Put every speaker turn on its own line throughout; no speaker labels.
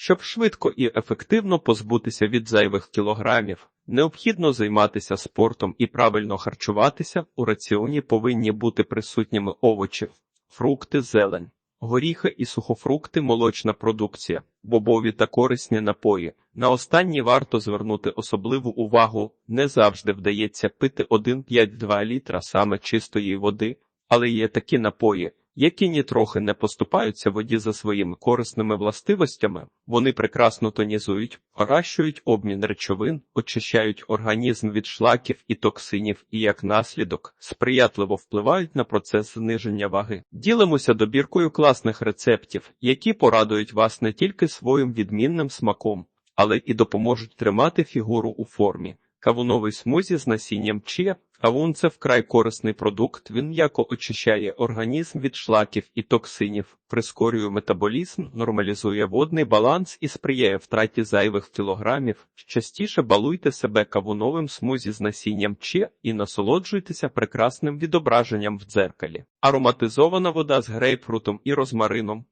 Щоб швидко і ефективно позбутися від зайвих кілограмів, необхідно займатися спортом і правильно харчуватися. У раціоні повинні бути присутніми овочі, фрукти, зелень, горіхи і сухофрукти, молочна продукція, бобові та корисні напої. На останні варто звернути особливу увагу. Не завжди вдається пити 1,5-2 літра саме чистої води, але є такі напої, які нітрохи не поступаються воді за своїми корисними властивостями. Вони прекрасно тонізують, поращують обмін речовин, очищають організм від шлаків і токсинів і, як наслідок, сприятливо впливають на процес зниження ваги. Ділимося добіркою класних рецептів, які порадують вас не тільки своїм відмінним смаком, але і допоможуть тримати фігуру у формі. Кавуновий смузі з насінням чия. Кавун – це вкрай корисний продукт. Він м'яко очищає організм від шлаків і токсинів, прискорює метаболізм, нормалізує водний баланс і сприяє втраті зайвих кілограмів. Частіше балуйте себе кавуновим смузі з насінням чия і насолоджуйтеся прекрасним відображенням в дзеркалі. Ароматизована вода з грейпфрутом і розмарином.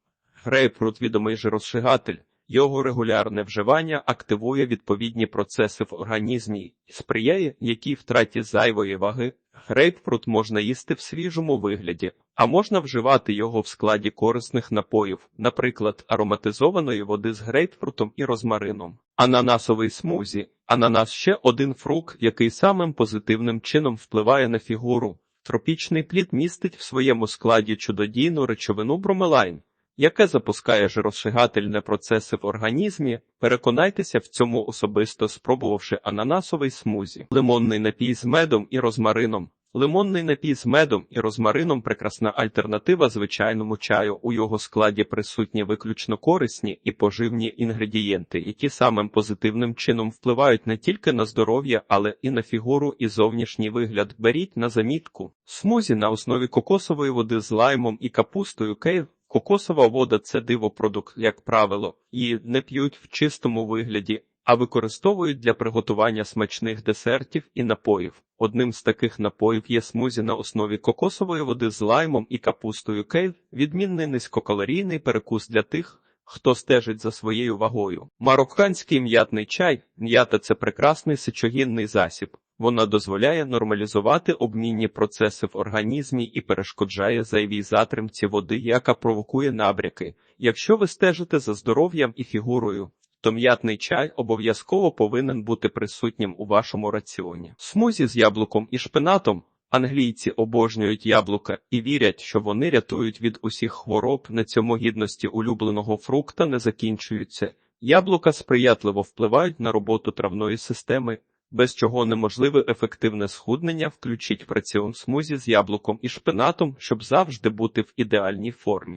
Грейпфрут – відомий жиросжигатель. Його регулярне вживання активує відповідні процеси в організмі сприяє якій втраті зайвої ваги. Грейпфрут можна їсти в свіжому вигляді, а можна вживати його в складі корисних напоїв, наприклад, ароматизованої води з грейпфрутом і розмарином. Ананасовий смузі. Ананас ще один фрукт, який самим позитивним чином впливає на фігуру. Тропічний плід містить в своєму складі чудодійну речовину бромелайн яке запускає жиросжигательні процеси в організмі, переконайтеся в цьому особисто спробувавши ананасовий смузі, лимонний напій з медом і розмарином. Лимонний напій з медом і розмарином прекрасна альтернатива звичайному чаю. У його складі присутні виключно корисні і поживні інгредієнти, які самим позитивним чином впливають не тільки на здоров'я, але і на фігуру і зовнішній вигляд. Беріть на замітку. Смузі на основі кокосової води з лаймом і капустою кейв Кокосова вода це дивопродукт, як правило, її не п'ють в чистому вигляді, а використовують для приготування смачних десертів і напоїв. Одним з таких напоїв є смузі на основі кокосової води з лаймом і капустою кейв, відмінний низькокалорійний перекус для тих, хто стежить за своєю вагою. Марокканський м'ятний чай, м'ята це прекрасний сечогінний засіб. Вона дозволяє нормалізувати обмінні процеси в організмі і перешкоджає зайвій затримці води, яка провокує набряки. Якщо ви стежите за здоров'ям і фігурою, то м'ятний чай обов'язково повинен бути присутнім у вашому раціоні. Смузі з яблуком і шпинатом. Англійці обожнюють яблука і вірять, що вони рятують від усіх хвороб. На цьому гідності улюбленого фрукта не закінчуються. Яблука сприятливо впливають на роботу травної системи без чого неможливе ефективне схуднення, включіть праціон раціон смузі з яблуком і шпинатом, щоб завжди бути в ідеальній формі.